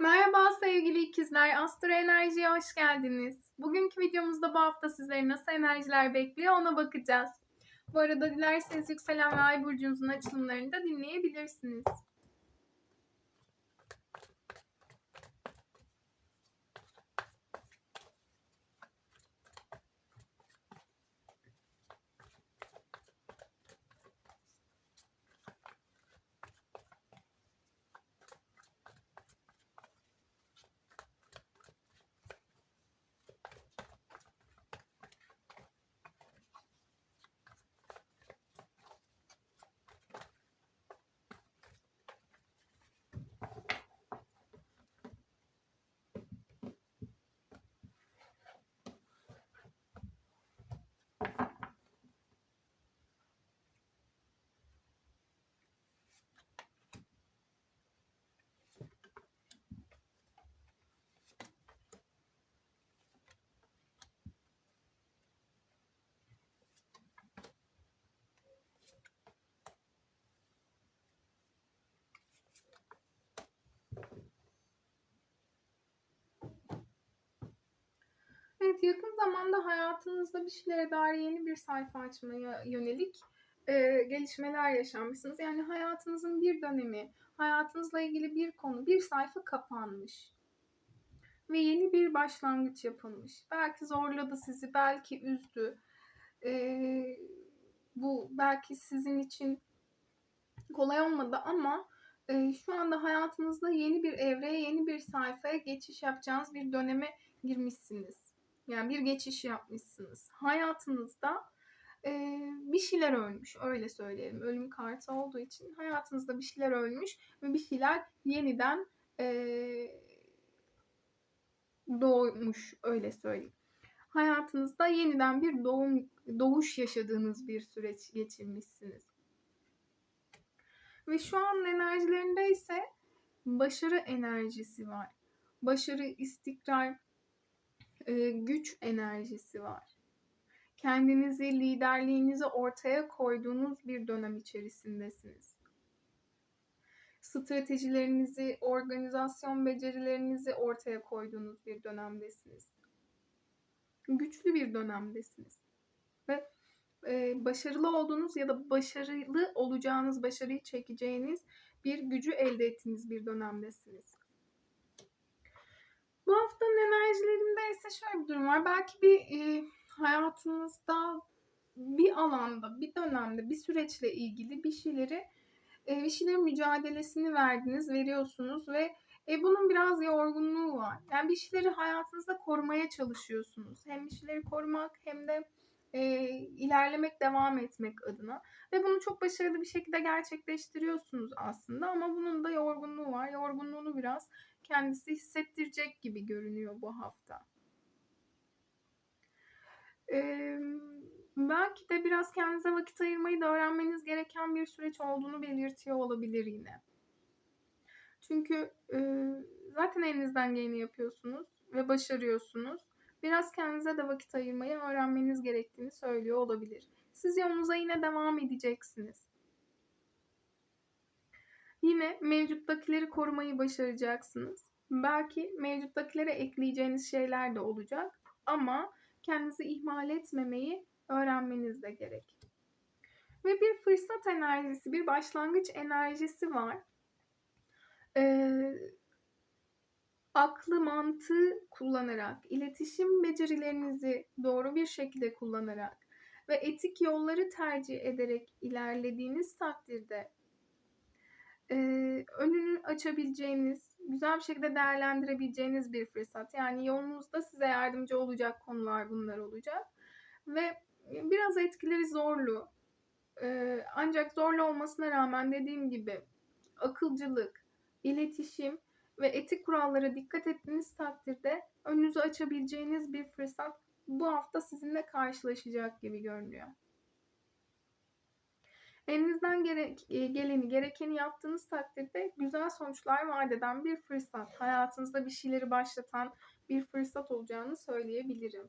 Merhaba sevgili ikizler, Astro Enerji'ye hoş geldiniz. Bugünkü videomuzda bu hafta sizleri nasıl enerjiler bekliyor ona bakacağız. Bu arada dilerseniz yükselen ve ay burcunuzun açılımlarını da dinleyebilirsiniz. Evet yakın zamanda hayatınızda bir şeylere dair yeni bir sayfa açmaya yönelik e, gelişmeler yaşanmışsınız. Yani hayatınızın bir dönemi, hayatınızla ilgili bir konu, bir sayfa kapanmış. Ve yeni bir başlangıç yapılmış. Belki zorladı sizi, belki üzdü. E, bu belki sizin için kolay olmadı ama e, şu anda hayatınızda yeni bir evreye, yeni bir sayfaya geçiş yapacağınız bir döneme girmişsiniz. Yani bir geçiş yapmışsınız. Hayatınızda e, bir şeyler ölmüş. Öyle söyleyelim. Ölüm kartı olduğu için hayatınızda bir şeyler ölmüş ve bir şeyler yeniden e, doğmuş. Öyle söyleyeyim. Hayatınızda yeniden bir doğum doğuş yaşadığınız bir süreç geçirmişsiniz. Ve şu an enerjilerinde ise başarı enerjisi var. Başarı, istikrar, e, güç enerjisi var. Kendinizi, liderliğinizi ortaya koyduğunuz bir dönem içerisindesiniz. Stratejilerinizi, organizasyon becerilerinizi ortaya koyduğunuz bir dönemdesiniz. Güçlü bir dönemdesiniz. Ve e, başarılı olduğunuz ya da başarılı olacağınız, başarıyı çekeceğiniz bir gücü elde ettiğiniz bir dönemdesiniz. Bu haftanın enerjilerinde ise şöyle bir durum var. Belki bir e, hayatınızda bir alanda, bir dönemde, bir süreçle ilgili bir şeyleri e, bir şeylerin mücadelesini verdiniz, veriyorsunuz ve e, bunun biraz yorgunluğu var. Yani bir şeyleri hayatınızda korumaya çalışıyorsunuz. Hem bir şeyleri korumak hem de e, ilerlemek, devam etmek adına. Ve bunu çok başarılı bir şekilde gerçekleştiriyorsunuz aslında ama bunun da yorgunluğu var. Yorgunluğunu biraz kendisi hissettirecek gibi görünüyor bu hafta. Ee, belki de biraz kendinize vakit ayırmayı da öğrenmeniz gereken bir süreç olduğunu belirtiyor olabilir yine. Çünkü e, zaten elinizden geleni yapıyorsunuz ve başarıyorsunuz. Biraz kendinize de vakit ayırmayı öğrenmeniz gerektiğini söylüyor olabilir. Siz yolunuza yine devam edeceksiniz. Yine mevcuttakileri korumayı başaracaksınız. Belki mevcuttakilere ekleyeceğiniz şeyler de olacak ama kendinizi ihmal etmemeyi öğrenmeniz de gerek. Ve bir fırsat enerjisi, bir başlangıç enerjisi var. Ee, aklı, mantığı kullanarak, iletişim becerilerinizi doğru bir şekilde kullanarak ve etik yolları tercih ederek ilerlediğiniz takdirde e, önünü açabileceğiniz, güzel bir şekilde değerlendirebileceğiniz bir fırsat. Yani yolunuzda size yardımcı olacak konular bunlar olacak. Ve biraz etkileri zorlu. E, ancak zorlu olmasına rağmen dediğim gibi akılcılık, iletişim ve etik kurallara dikkat ettiğiniz takdirde önünüzü açabileceğiniz bir fırsat bu hafta sizinle karşılaşacak gibi görünüyor. Elinizden gerek, e, geleni, gerekeni yaptığınız takdirde güzel sonuçlar vaat eden bir fırsat. Hayatınızda bir şeyleri başlatan bir fırsat olacağını söyleyebilirim.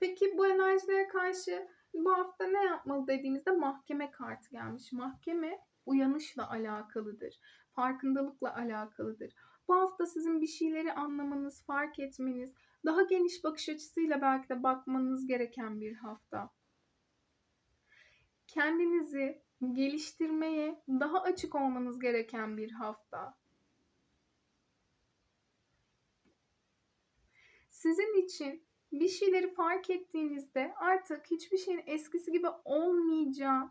Peki bu enerjilere karşı bu hafta ne yapmalı dediğimizde mahkeme kartı gelmiş. Mahkeme uyanışla alakalıdır. Farkındalıkla alakalıdır. Bu hafta sizin bir şeyleri anlamanız, fark etmeniz, daha geniş bakış açısıyla belki de bakmanız gereken bir hafta. Kendinizi geliştirmeye daha açık olmanız gereken bir hafta. Sizin için bir şeyleri fark ettiğinizde artık hiçbir şeyin eskisi gibi olmayacağı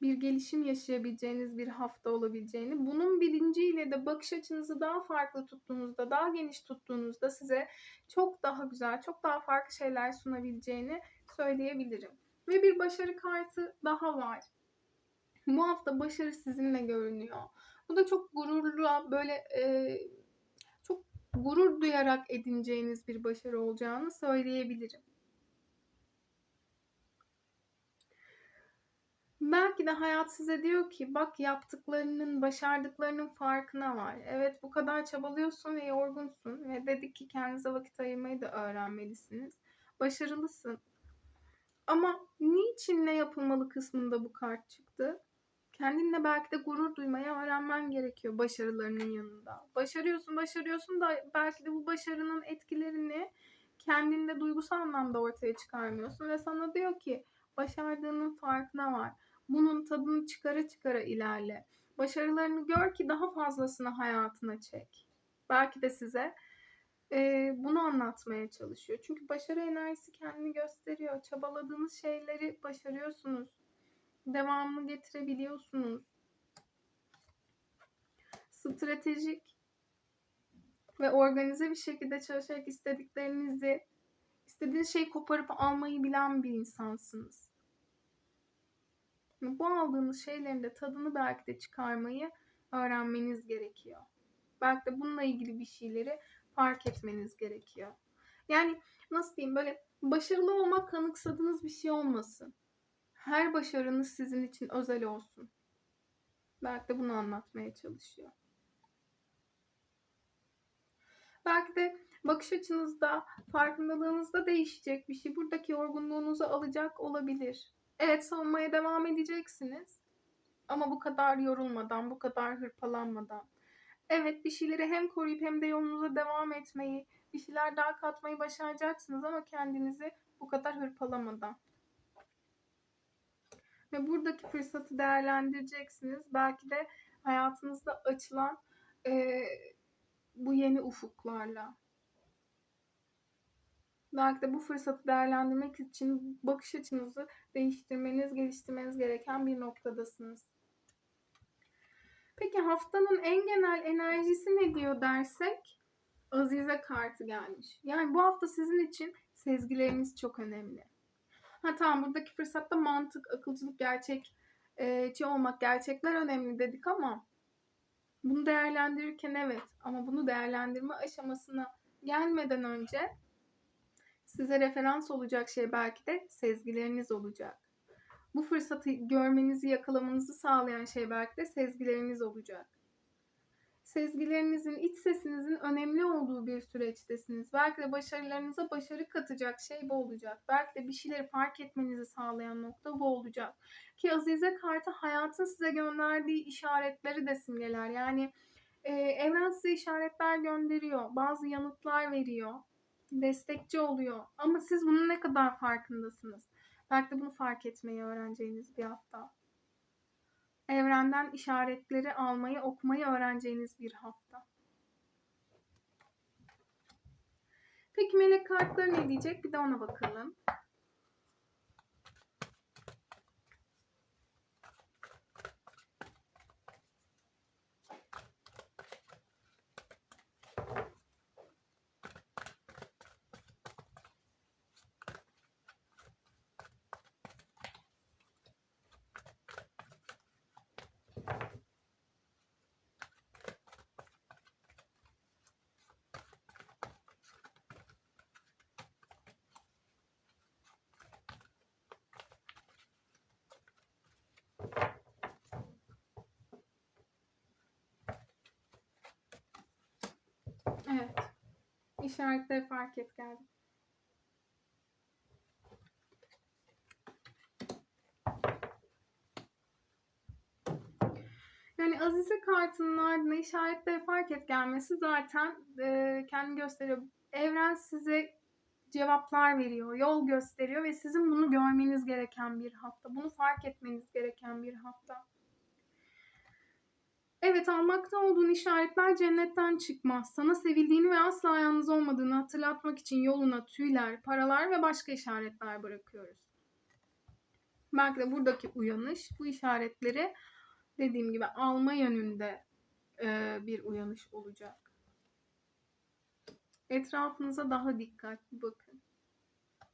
bir gelişim yaşayabileceğiniz bir hafta olabileceğini, bunun bilinciyle de bakış açınızı daha farklı tuttuğunuzda, daha geniş tuttuğunuzda size çok daha güzel, çok daha farklı şeyler sunabileceğini söyleyebilirim. Ve bir başarı kartı daha var. Bu hafta başarı sizinle görünüyor. Bu da çok gururla böyle e, çok gurur duyarak edineceğiniz bir başarı olacağını söyleyebilirim. Belki de hayat size diyor ki bak yaptıklarının, başardıklarının farkına var. Evet bu kadar çabalıyorsun ve yorgunsun ve dedik ki kendinize vakit ayırmayı da öğrenmelisiniz. Başarılısın. Ama niçin ne yapılmalı kısmında bu kart çıktı? Kendinle belki de gurur duymaya öğrenmen gerekiyor başarılarının yanında. Başarıyorsun, başarıyorsun da belki de bu başarının etkilerini kendinde duygusal anlamda ortaya çıkarmıyorsun ve sana diyor ki başardığının farkına var. Bunun tadını çıkara çıkara ilerle. Başarılarını gör ki daha fazlasını hayatına çek. Belki de size e, bunu anlatmaya çalışıyor. Çünkü başarı enerjisi kendini gösteriyor. Çabaladığınız şeyleri başarıyorsunuz. Devamını getirebiliyorsunuz. Stratejik ve organize bir şekilde çalışarak istediklerinizi, istediğiniz şeyi koparıp almayı bilen bir insansınız. Bu aldığınız şeylerin de tadını belki de çıkarmayı öğrenmeniz gerekiyor. Belki de bununla ilgili bir şeyleri fark etmeniz gerekiyor. Yani nasıl diyeyim böyle başarılı olmak kanıksadığınız bir şey olmasın. Her başarınız sizin için özel olsun. Belki de bunu anlatmaya çalışıyor. Belki de bakış açınızda, farkındalığınızda değişecek bir şey. Buradaki yorgunluğunuzu alacak olabilir. Evet savunmaya devam edeceksiniz. Ama bu kadar yorulmadan, bu kadar hırpalanmadan. Evet bir şeyleri hem koruyup hem de yolunuza devam etmeyi, bir şeyler daha katmayı başaracaksınız ama kendinizi bu kadar hırpalamadan. Ve buradaki fırsatı değerlendireceksiniz. Belki de hayatınızda açılan e, bu yeni ufuklarla. Belki de bu fırsatı değerlendirmek için bakış açınızı değiştirmeniz, geliştirmeniz gereken bir noktadasınız. Peki haftanın en genel enerjisi ne diyor dersek? Azize kartı gelmiş. Yani bu hafta sizin için sezgileriniz çok önemli. Ha tamam buradaki fırsatta mantık, akılcılık, gerçekçi olmak, gerçekler önemli dedik ama bunu değerlendirirken evet ama bunu değerlendirme aşamasına gelmeden önce size referans olacak şey belki de sezgileriniz olacak. Bu fırsatı görmenizi, yakalamanızı sağlayan şey belki de sezgileriniz olacak. Sezgilerinizin, iç sesinizin önemli olduğu bir süreçtesiniz. Belki de başarılarınıza başarı katacak şey bu olacak. Belki de bir şeyleri fark etmenizi sağlayan nokta bu olacak. Ki Azize kartı hayatın size gönderdiği işaretleri de simgeler. Yani e, evren size işaretler gönderiyor. Bazı yanıtlar veriyor. Destekçi oluyor. Ama siz bunun ne kadar farkındasınız? Belki de bunu fark etmeyi öğreneceğiniz bir hafta. Evrenden işaretleri almayı, okumayı öğreneceğiniz bir hafta. Peki melek kartları ne diyecek? Bir de ona bakalım. Evet. İşaretleri fark et geldi. Yani Azize kartının ardına işaretleri fark et gelmesi zaten e, kendi gösteriyor. Evren size cevaplar veriyor, yol gösteriyor ve sizin bunu görmeniz gereken bir hafta. Bunu fark etmeniz gereken bir hafta. Evet almakta olduğun işaretler cennetten çıkmaz. Sana sevildiğini ve asla yalnız olmadığını hatırlatmak için yoluna tüyler, paralar ve başka işaretler bırakıyoruz. Belki de buradaki uyanış bu işaretleri dediğim gibi alma yönünde e, bir uyanış olacak. Etrafınıza daha dikkatli bakın.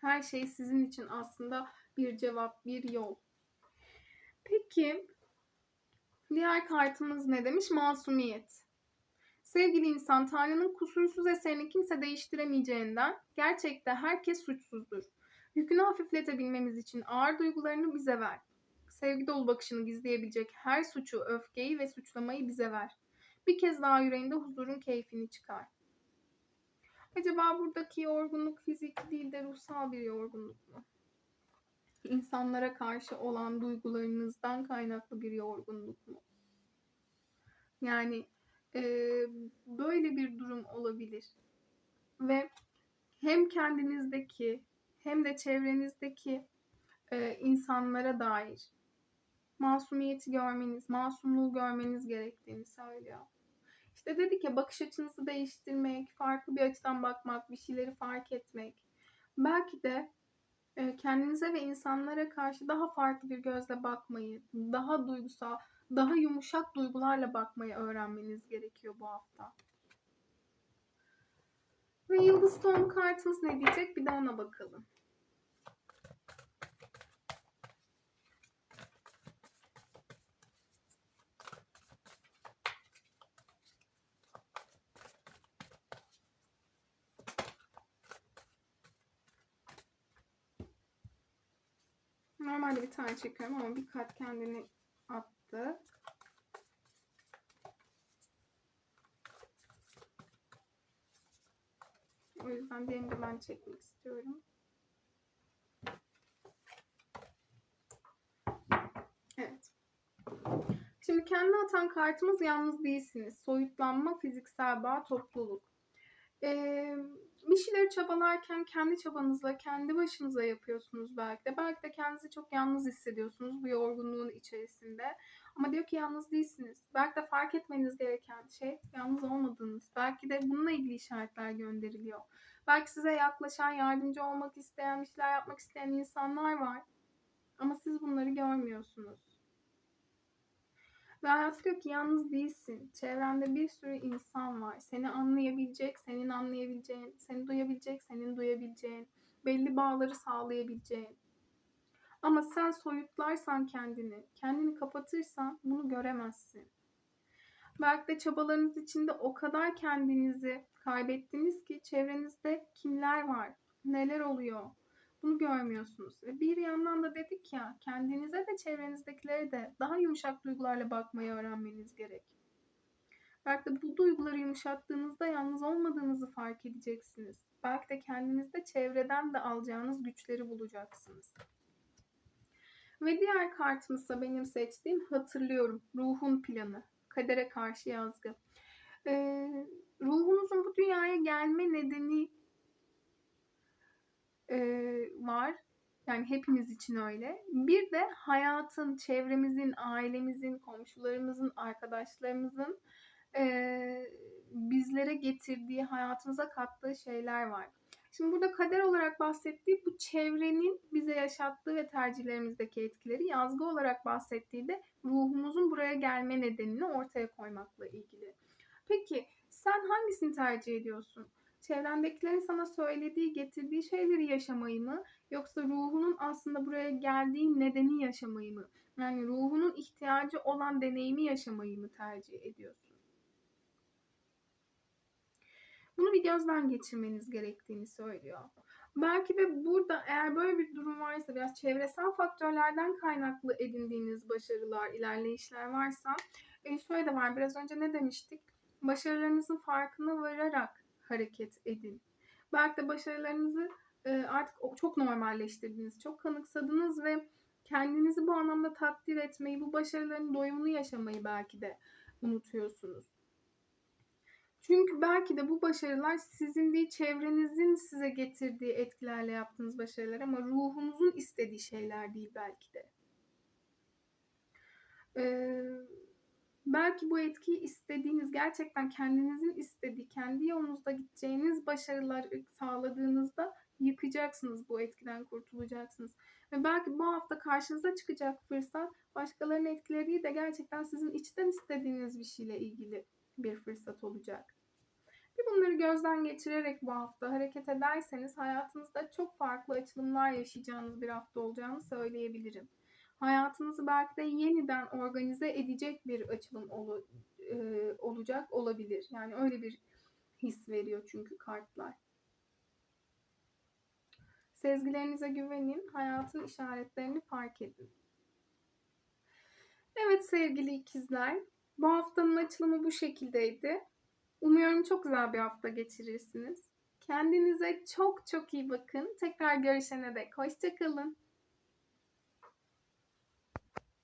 Her şey sizin için aslında bir cevap, bir yol. Peki diğer kartımız ne demiş? Masumiyet. Sevgili insan, Tanrı'nın kusursuz eserini kimse değiştiremeyeceğinden gerçekte herkes suçsuzdur. Yükünü hafifletebilmemiz için ağır duygularını bize ver. Sevgi dolu bakışını gizleyebilecek her suçu, öfkeyi ve suçlamayı bize ver. Bir kez daha yüreğinde huzurun keyfini çıkar. Acaba buradaki yorgunluk fiziki değil de ruhsal bir yorgunluk mu? İnsanlara karşı olan duygularınızdan kaynaklı bir yorgunluk mu? Yani e, böyle bir durum olabilir. Ve hem kendinizdeki hem de çevrenizdeki e, insanlara dair masumiyeti görmeniz, masumluğu görmeniz gerektiğini söylüyor. İşte dedik ya bakış açınızı değiştirmek, farklı bir açıdan bakmak, bir şeyleri fark etmek. Belki de kendinize ve insanlara karşı daha farklı bir gözle bakmayı, daha duygusal, daha yumuşak duygularla bakmayı öğrenmeniz gerekiyor bu hafta. Ve Yıldız Tohum kartımız ne diyecek? Bir de ona bakalım. Normalde bir tane çekiyorum ama bir kat kendini attı. O yüzden diğerini de ben çekmek istiyorum. Evet. Şimdi kendi atan kartımız yalnız değilsiniz. Soyutlanma, fiziksel bağ, topluluk. Ee, bir şeyleri çabalarken kendi çabanızla, kendi başınıza yapıyorsunuz belki de. Belki de kendinizi çok yalnız hissediyorsunuz bu yorgunluğun içerisinde. Ama diyor ki yalnız değilsiniz. Belki de fark etmeniz gereken şey yalnız olmadığınız. Belki de bununla ilgili işaretler gönderiliyor. Belki size yaklaşan, yardımcı olmak isteyen, bir şeyler yapmak isteyen insanlar var. Ama siz bunları görmüyorsunuz. Ve hayat diyor ki yalnız değilsin. Çevrende bir sürü insan var. Seni anlayabilecek, senin anlayabileceğin, seni duyabilecek, senin duyabileceğin, belli bağları sağlayabileceğin. Ama sen soyutlarsan kendini, kendini kapatırsan bunu göremezsin. Belki de çabalarınız içinde o kadar kendinizi kaybettiniz ki çevrenizde kimler var, neler oluyor, bunu görmüyorsunuz. Ve bir yandan da dedik ya kendinize de çevrenizdekilere de daha yumuşak duygularla bakmayı öğrenmeniz gerek. Belki de bu duyguları yumuşattığınızda yalnız olmadığınızı fark edeceksiniz. Belki de kendinizde çevreden de alacağınız güçleri bulacaksınız. Ve diğer kartımızsa benim seçtiğim hatırlıyorum. Ruhun planı. Kadere karşı yazgı. Ee, ruhunuzun bu dünyaya gelme nedeni e, var. Yani hepimiz için öyle. Bir de hayatın, çevremizin, ailemizin, komşularımızın, arkadaşlarımızın e, bizlere getirdiği, hayatımıza kattığı şeyler var. Şimdi burada kader olarak bahsettiği bu çevrenin bize yaşattığı ve tercihlerimizdeki etkileri, yazgı olarak bahsettiği de ruhumuzun buraya gelme nedenini ortaya koymakla ilgili. Peki sen hangisini tercih ediyorsun? Çevrendekilerin sana söylediği, getirdiği şeyleri yaşamayı mı yoksa ruhunun aslında buraya geldiği nedeni yaşamayı mı? Yani ruhunun ihtiyacı olan deneyimi yaşamayı mı tercih ediyorsun? Bunu bir gözden geçirmeniz gerektiğini söylüyor. Belki de burada eğer böyle bir durum varsa biraz çevresel faktörlerden kaynaklı edindiğiniz başarılar, ilerleyişler varsa e şöyle de var biraz önce ne demiştik? Başarılarınızın farkına vararak hareket edin. Belki de başarılarınızı e, artık çok normalleştirdiniz, çok kanıksadınız ve Kendinizi bu anlamda takdir etmeyi, bu başarıların doyumunu yaşamayı belki de unutuyorsunuz. Çünkü belki de bu başarılar sizin değil çevrenizin size getirdiği etkilerle yaptığınız başarılar ama ruhunuzun istediği şeyler değil belki de. Ee, belki bu etkiyi istediğiniz, gerçekten kendinizin istediği, kendi yolunuzda gideceğiniz başarılar sağladığınızda yıkacaksınız bu etkiden kurtulacaksınız. Ve belki bu hafta karşınıza çıkacak fırsat başkalarının etkileri de gerçekten sizin içten istediğiniz bir şeyle ilgili bir fırsat olacak. Bir bunları gözden geçirerek bu hafta hareket ederseniz hayatınızda çok farklı açılımlar yaşayacağınız bir hafta olacağını söyleyebilirim. Hayatınızı belki de yeniden organize edecek bir açılım olu, e, olacak olabilir. Yani öyle bir his veriyor çünkü kartlar. Sezgilerinize güvenin, hayatın işaretlerini fark edin. Evet sevgili ikizler, bu haftanın açılımı bu şekildeydi. Umuyorum çok güzel bir hafta geçirirsiniz. Kendinize çok çok iyi bakın. Tekrar görüşene dek hoşçakalın.